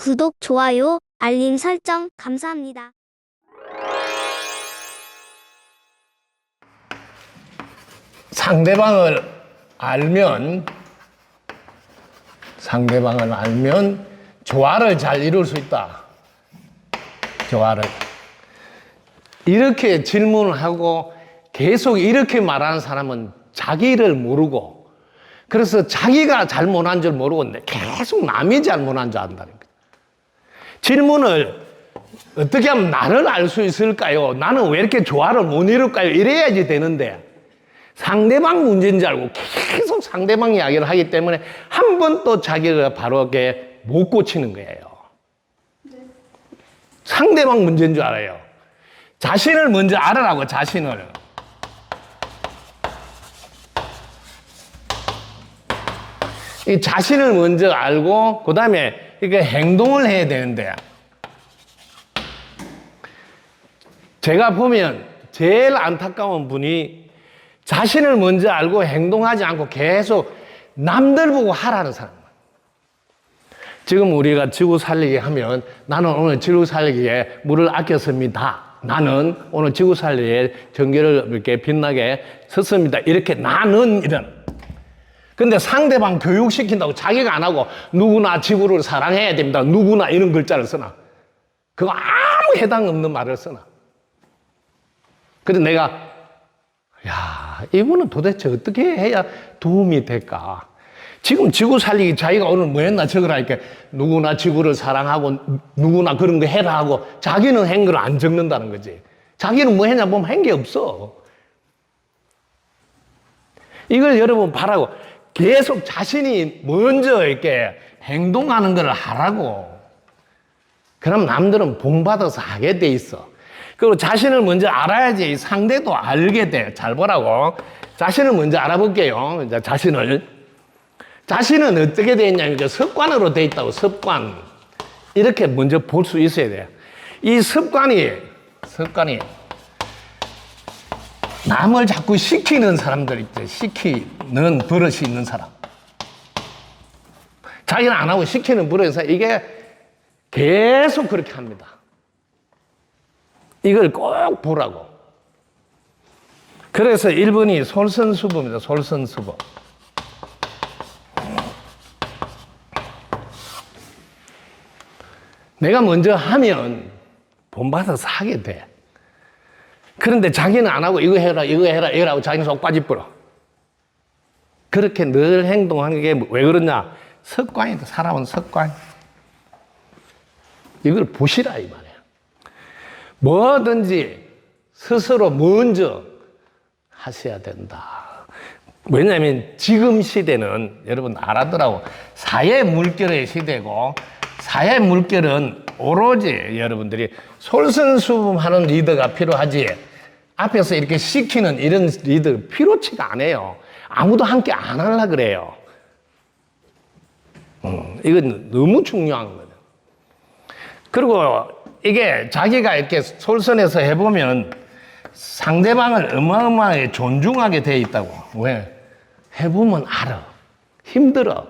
구독, 좋아요, 알림 설정 감사합니다. 상대방을 알면 상대방을 알면 조화를 잘 이룰 수 있다. 조화를 이렇게 질문을 하고 계속 이렇게 말하는 사람은 자기를 모르고 그래서 자기가 잘못한 줄 모르고 계속 남이 잘못한 줄 안다는 거예요. 질문을 어떻게 하면 나를 알 수 있을까요? 나는 왜 이렇게 조화를 못 이룰까요? 이래야지 되는데 상대방 문제인 줄 알고 계속 상대방 이야기를 하기 때문에 한 번 또 자기를 바로게 못 고치는 거예요. 상대방 문제인 줄 알아요. 자신을 먼저 알아라고 자신을. 이 자신을 먼저 알고 그 다음에 이게 행동을 해야 되는데 제가 보면 제일 안타까운 분이 자신을 먼저 알고 행동하지 않고 계속 남들 보고 하라는 사람. 지금 우리가 지구 살리기 하면 나는 오늘 지구 살리기에 물을 아꼈습니다. 나는 오늘 지구 살리기에 전기를 이렇게 빛나게 썼습니다. 이렇게 나는 이런. 근데 상대방 교육시킨다고 자기가 안 하고 누구나 지구를 사랑해야 됩니다. 누구나 이런 글자를 쓰나. 그거 아무 해당 없는 말을 쓰나. 그래서 내가 야, 이분은 도대체 어떻게 해야 도움이 될까? 지금 지구 살리기 자기가 오늘 뭐 했나 적으라니까 누구나 지구를 사랑하고 누구나 그런 거 해라 하고 자기는 한 걸 안 적는다는 거지. 자기는 뭐 했냐 보면 한 게 없어. 이걸 여러분 바라고 계속 자신이 먼저 이렇게 행동하는 걸 하라고. 그럼 남들은 본받아서 하게 돼 있어. 그리고 자신을 먼저 알아야지 상대도 알게 돼. 잘 보라고. 자신을 먼저 알아볼게요. 이제 자신을. 자신은 어떻게 돼 있냐면 습관으로 돼 있다고, 습관. 이렇게 먼저 볼 수 있어야 돼요. 이 습관이, 습관이 남을 자꾸 시키는 사람들 있죠. 시키는 버릇이 있는 사람. 자기는 안 하고 시키는 버릇에서 이게 계속 그렇게 합니다. 이걸 꼭 보라고. 그래서 1번이 솔선수범입니다. 솔선수범. 내가 먼저 하면 본받아서 하게 돼. 그런데 자기는 안 하고 이거 해라, 이거 해라, 이거 하고 자기는 속 빠지버려. 그렇게 늘 행동하는 게 왜 그러냐? 습관이다. 사람은 습관. 이걸 보시라, 이 말이야. 뭐든지 스스로 먼저 하셔야 된다. 왜냐하면 지금 시대는 여러분 알아더라고. 사회 물결의 시대고 사회 물결은 오로지 여러분들이 솔선수범하는 리더가 필요하지. 앞에서 이렇게 시키는 이런 리더 필요치가 않아요. 아무도 함께 안 하려 그래요. 음, 이건 너무 중요한 거예요. 그리고 이게 자기가 이렇게 솔선해서 해보면 상대방을 어마어마하게 존중하게 돼 있다고. 왜? 해보면 알아. 힘들어.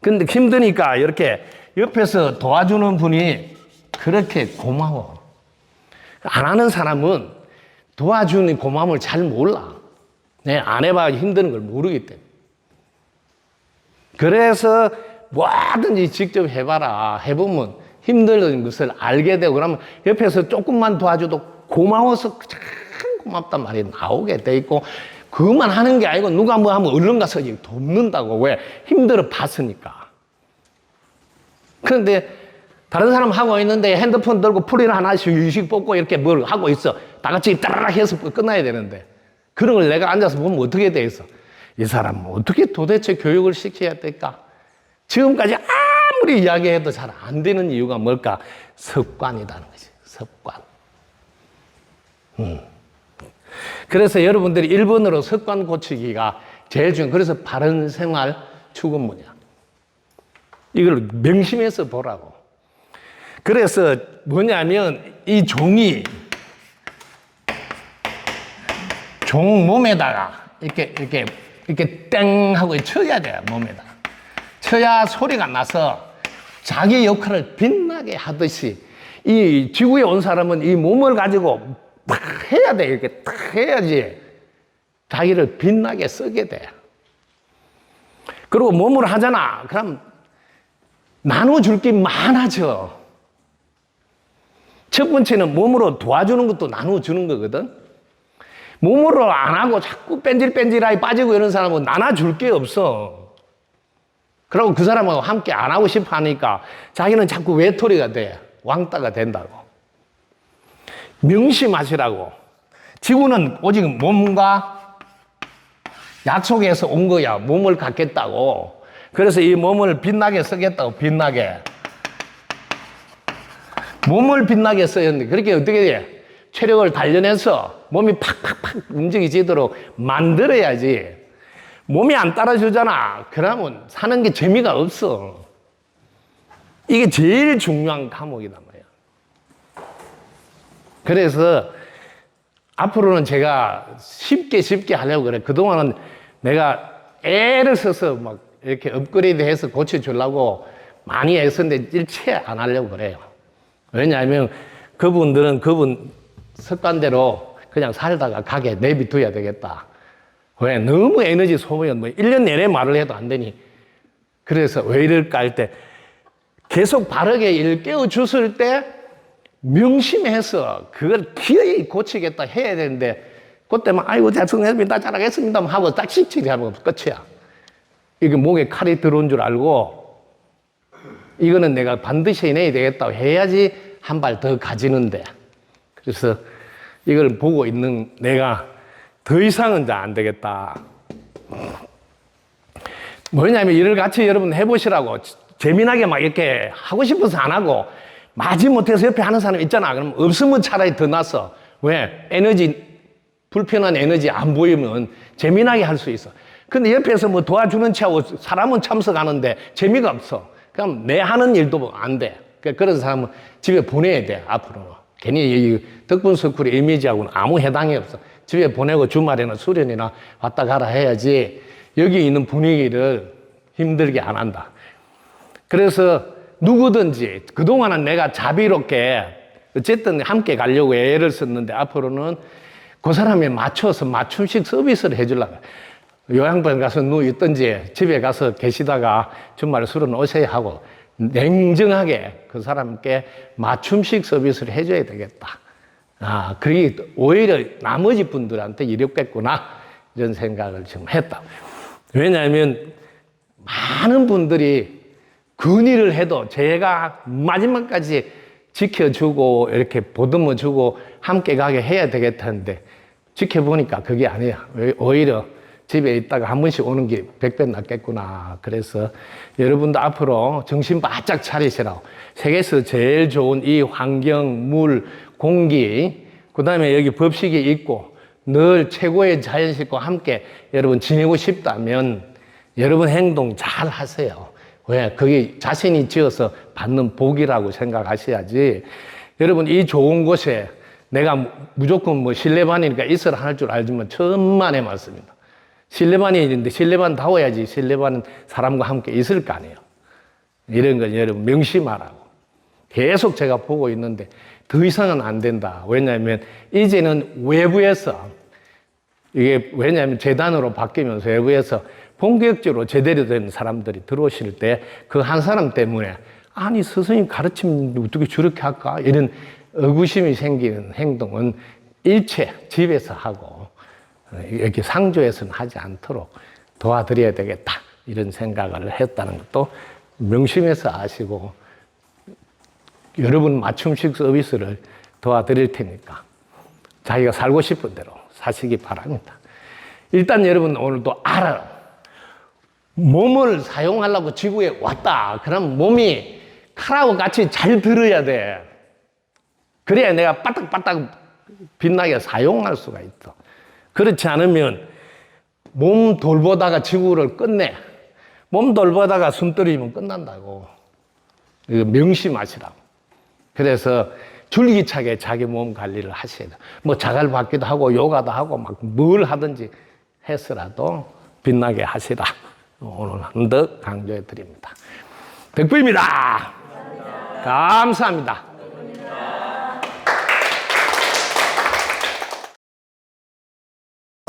근데 힘드니까 이렇게 옆에서 도와주는 분이 그렇게 고마워. 안 하는 사람은 도와주는 고마움을 잘 몰라. 내 안 해봐 힘드는 걸 모르기 때문에. 그래서 뭐든지 직접 해봐라. 해보면 힘든 것을 알게 되고 그러면 옆에서 조금만 도와줘도 고마워서 참 고맙단 말이 나오게 돼 있고 그것만 하는 게 아니고 누가 뭐 하면 얼른 가서 돕는다고 왜 힘들어 봤으니까 그런데 다른 사람 하고 있는데 핸드폰 들고 풀이를 하나씩 유식 뽑고 이렇게 뭘 하고 있어 다 같이 따라락 해서 끝나야 되는데 그런 걸 내가 앉아서 보면 어떻게 돼 있어 이 사람 어떻게 도대체 교육을 시켜야 될까 지금까지 아무리 이야기해도 잘 안 되는 이유가 뭘까? 습관이라는 거지. 습관. 음. 그래서 여러분들이 1번으로 습관 고치기가 제일 중요해요. 그래서 바른 생활 추구문이야. 이걸 명심해서 보라고. 그래서 뭐냐면 이 종이 종 몸에다가 이렇게 이렇게 이렇게 땡 하고 쳐야 돼요 몸에다. 쳐야 소리가 나서 자기 역할을 빛나게 하듯이 이 지구에 온 사람은 이 몸을 가지고 막 해야 돼. 이렇게 딱 해야지 자기를 빛나게 쓰게 돼. 그리고 몸을 하잖아. 그럼 나눠줄 게 많아져. 첫 번째는 몸으로 도와주는 것도 나눠주는 거거든. 몸으로 안 하고 자꾸 뺀질뺀질하게 빠지고 이런 사람은 나눠줄 게 없어. 그리고 그 사람하고 함께 안 하고 싶어 하니까 자기는 자꾸 외톨이가 돼. 왕따가 된다고. 명심하시라고. 지구는 오직 몸과 약속해서 온 거야. 몸을 갖겠다고. 그래서 이 몸을 빛나게 쓰겠다고, 빛나게. 몸을 빛나게 써였는데, 그렇게 어떻게 돼? 체력을 단련해서 몸이 팍팍팍 움직이지도록 만들어야지. 몸이 안 따라주잖아. 그러면 사는 게 재미가 없어. 이게 제일 중요한 과목이단 말이야. 그래서 앞으로는 제가 쉽게 쉽게 하려고 그래. 그동안은 내가 애를 써서 막 이렇게 업그레이드 해서 고쳐주려고 많이 애썼는데 일체 안 하려고 그래요. 왜냐하면 그분들은 그분 습관대로 그냥 살다가 가게 내비둬야 되겠다. 왜? 너무 에너지 소모가 뭐 1년 내내 말을 해도 안 되니. 그래서 왜 이럴까 할 때 계속 바르게 일 깨워줬을 때 명심해서 그걸 기어이 고치겠다 해야 되는데 그때만 아이고 죄송했습니다 잘하겠습니다 하고 딱 씩씩이 하면 끝이야. 이게 목에 칼이 들어온 줄 알고 이거는 내가 반드시 해내야 되겠다고 해야지 한 발 더 가지는데 그래서 이걸 보고 있는 내가 더 이상은 이제 안 되겠다. 뭐냐면 이를 같이 여러분 해보시라고 재미나게 막 이렇게 하고 싶어서 안 하고 마지 못해서 옆에 하는 사람 있잖아. 그럼 없으면 차라리 더 낫어. 왜? 에너지 불편한 에너지 안 보이면 재미나게 할 수 있어. 근데 옆에서 뭐 도와주는 체하고 사람은 참석하는데 재미가 없어. 그럼 내 하는 일도 안 돼. 그러니까 그런 사람은 집에 보내야 돼, 앞으로는. 괜히 이 덕분 서쿨의 이미지하고는 아무 해당이 없어. 집에 보내고 주말에는 수련이나 왔다 가라 해야지 여기 있는 분위기를 힘들게 안 한다. 그래서 누구든지 그동안은 내가 자비롭게 어쨌든 함께 가려고 애를 썼는데 앞으로는 그 사람에 맞춰서 맞춤식 서비스를 해주려고. 요양병 가서 누워 있든지 집에 가서 계시다가 주말에 술은 오세요 하고 냉정하게 그 사람께 맞춤식 서비스를 해줘야 되겠다. 아, 그게 오히려 나머지 분들한테 이롭겠구나. 이런 생각을 지금 했다. 왜냐하면 많은 분들이 근의를 해도 제가 마지막까지 지켜주고 이렇게 보듬어주고 함께 가게 해야 되겠다는데 지켜보니까 그게 아니야. 오히려 집에 있다가 한 번씩 오는 게 백 배 낫겠구나. 그래서 여러분도 앞으로 정신 바짝 차리시라고. 세계에서 제일 좋은 이 환경, 물, 공기, 그 다음에 여기 법식이 있고 늘 최고의 자연식과 함께 여러분 지내고 싶다면 여러분 행동 잘 하세요. 왜? 그게 자신이 지어서 받는 복이라고 생각하셔야지. 여러분, 이 좋은 곳에 내가 무조건 뭐 신뢰반이니까 있어라 할 줄 알지만 천만의 말씀입니다. 신뢰반이 있는데 신뢰반다워야지 신뢰반은 사람과 함께 있을 거 아니에요. 이런 건 여러분 명심하라고. 계속 제가 보고 있는데 더 이상은 안 된다. 왜냐하면 이제는 외부에서 이게 왜냐하면 재단으로 바뀌면서 외부에서 본격적으로 제대로 된 사람들이 들어오실 때 그 한 사람 때문에 아니 스승님 가르침 어떻게 저렇게 할까 이런 의구심이 생기는 행동은 일체 집에서 하고 이렇게 상조에서는 하지 않도록 도와드려야 되겠다 이런 생각을 했다는 것도 명심해서 아시고 여러분 맞춤식 서비스를 도와드릴 테니까 자기가 살고 싶은 대로 사시기 바랍니다. 일단 여러분 오늘도 알아요. 몸을 사용하려고 지구에 왔다. 그럼 몸이 칼하고 같이 잘 들어야 돼. 그래야 내가 빠딱빠딱 빛나게 사용할 수가 있어. 그렇지 않으면 몸 돌보다가 지구를 끝내. 몸 돌보다가 숨 떨어지면 끝난다고. 이거 명심하시라고. 그래서 줄기차게 자기 몸 관리를 하셔야 돼. 뭐 자갈 받기도 하고 요가도 하고 막 뭘 하든지 해서라도 빛나게 하시라. 오늘 한 더 강조해 드립니다. 덕분입니다. 감사합니다.